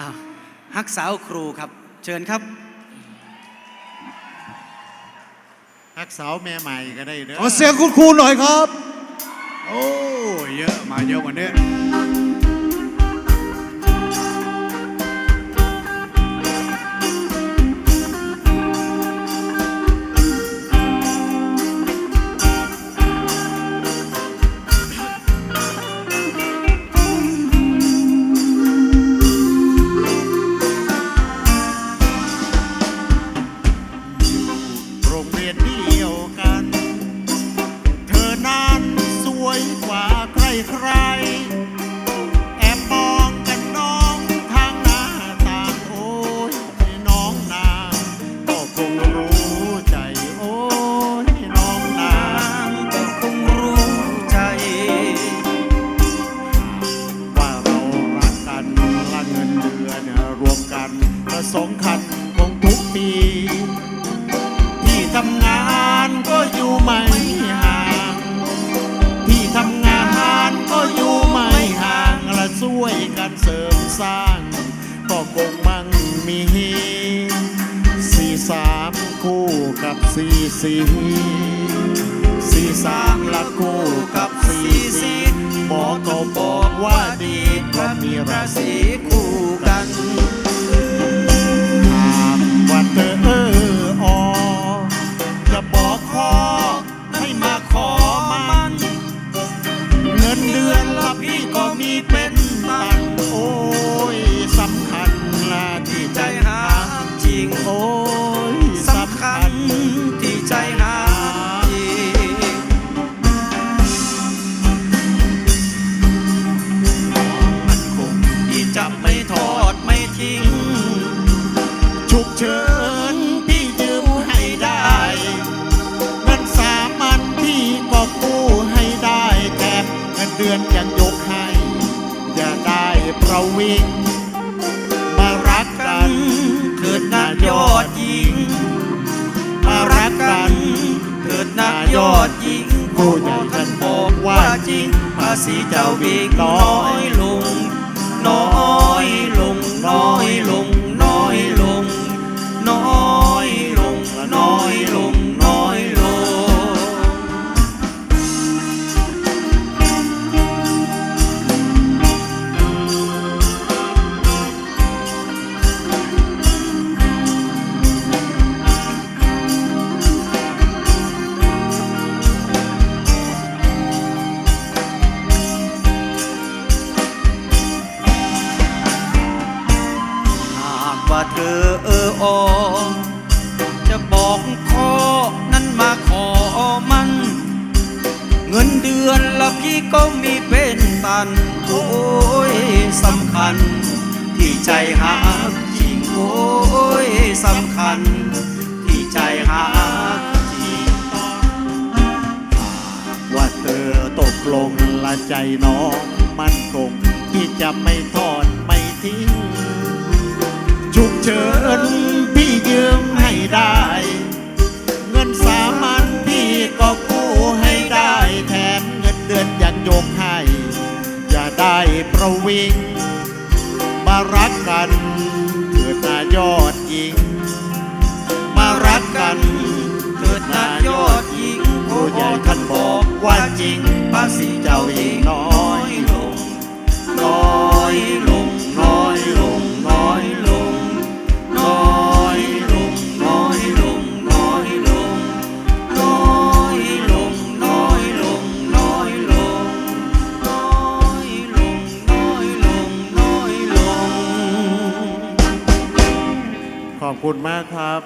อ้าวฮักสาวครูครับ เชิญครับฮักสาวแม่ใหม่ก็ได้เด้อขอเสียงคุณครูหน่อยครับ โอ้ เยอะมาเยอะกว่านี้ ใคร การเสริมสร้าง ก็คงมั่งมีสี่สามคู่กับสี่สี่สี่สามละคู่กับสี่สี่หมอเขาบอกว่าดีเพราะมีราศีคู่กัน เฉินพี่ยืมให้ได้เงินสามัญพี่ก็กู้ให้ได้แถมเงินเดือนยังยกให้อย่าได้ประวิงมารักกันเถิดนายอดหญิง มารักกันเถิดนายอดหญิงผู้ใหญ่ท่านบอกว่าจริงภาษีเจ้าบิ๊กน้อยลง น้อยลงน้อยลง ว่าเธอเออออจะบอกขอนั้นมาขอมัน เงินเดือนละพี่ก็มีเป็นตัน โอ้ยสำคัญ ที่ใจหาจริงโอ้ยสำคัญ ที่ใจหาจริงว่าเธอตกลงละใจน้องมันคงที่จะไม่ทอดไม่ทิ้ง ฉุกเฉินพี่ยืมให้ได้ เงินสามัญพี่ก็กู้ให้ได้แถมเงินเดือนยังยกให้ อย่าได้ประวิงมารักกันเถิดนายอดหญิง มารักกันเกิดนายอดหญิงผู้ใหญ่ท่านบอกว่าจริงภาษีเจ้าหญิงน้อยลงน้อยลง ขอบคุณมากครับ